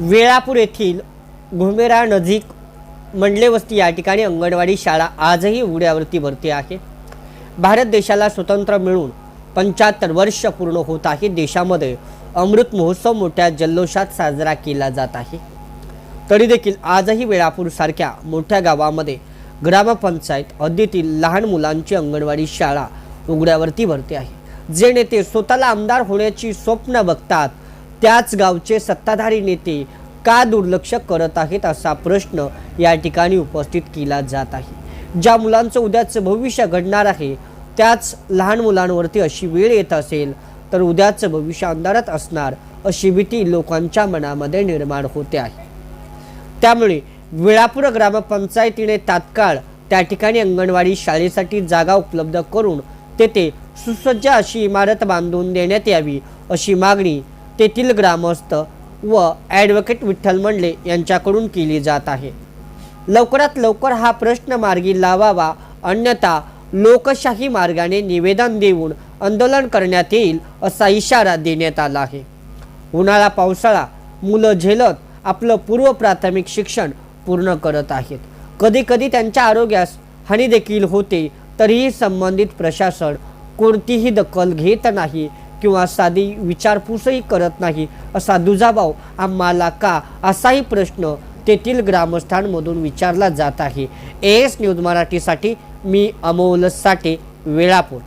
वेळापूर येथील घुमेरा नजीक मंडले वस्ती या ठिकाणी अंगणवाडी शाळा आजही उघड्यावरती भरती आहे. भारत देशाला स्वतंत्र मिळून पंच्याहत्तर वर्ष पूर्ण होत आहे. देशामध्ये अमृत महोत्सव मोठ्या जल्लोषात साजरा केला जात आहे. तरी देखील आजही वेळापूरसारख्या मोठ्या गावामध्ये ग्रामपंचायत हद्दीतील लहान मुलांची अंगणवाडी शाळा उघड्यावरती भरते आहे. जे नेते स्वतःला आमदार होण्याची स्वप्न बघतात त्याच गावचे सत्ताधारी नेते का दुर्लक्ष करत आहेत असा प्रश्न या ठिकाणी उपस्थित केला जात आहे. ज्या मुलांचं उद्याचं भविष्य घडणार आहे त्याच लहान मुलांवरती अशी वेळ येत असेल तर उद्याचं भविष्य अंधारात असणार अशी भीती लोकांच्या मनामध्ये निर्माण होते आहे. त्यामुळे वेळापूर ग्रामपंचायतीने तात्काळ त्या ठिकाणी अंगणवाडी शाळेसाठी जागा उपलब्ध करून तेथे सुसज्ज अशी इमारत बांधून देण्यात यावी अशी मागणी तेथील ग्रामस्थ व ॲडव्होकेट विठ्ठल मंडले यांच्याकडून केली जात आहे. लवकरात लवकर हा प्रश्न मार्गी लावावा अन्यथा लोकशाही मार्गाने निवेदन देऊन आंदोलन करण्यात येईल असा इशारा देण्यात आला आहे. उन्हाळा पावसाळा मुलं झेलत आपलं पूर्व प्राथमिक शिक्षण पूर्ण करत आहेत. कधी कधी त्यांच्या आरोग्यास हानी देखील होते तरीही संबंधित प्रशासन कोणतीही दखल घेत नाही किंवा साधी विचारपूसही करत नाही असा दुजाभाव आम्हाला का? असाही प्रश्न तेथील ग्रामस्थांमधून विचारला जात आहे. एस न्यूज मराठीसाठी मी अमोल साठे वेळापूर.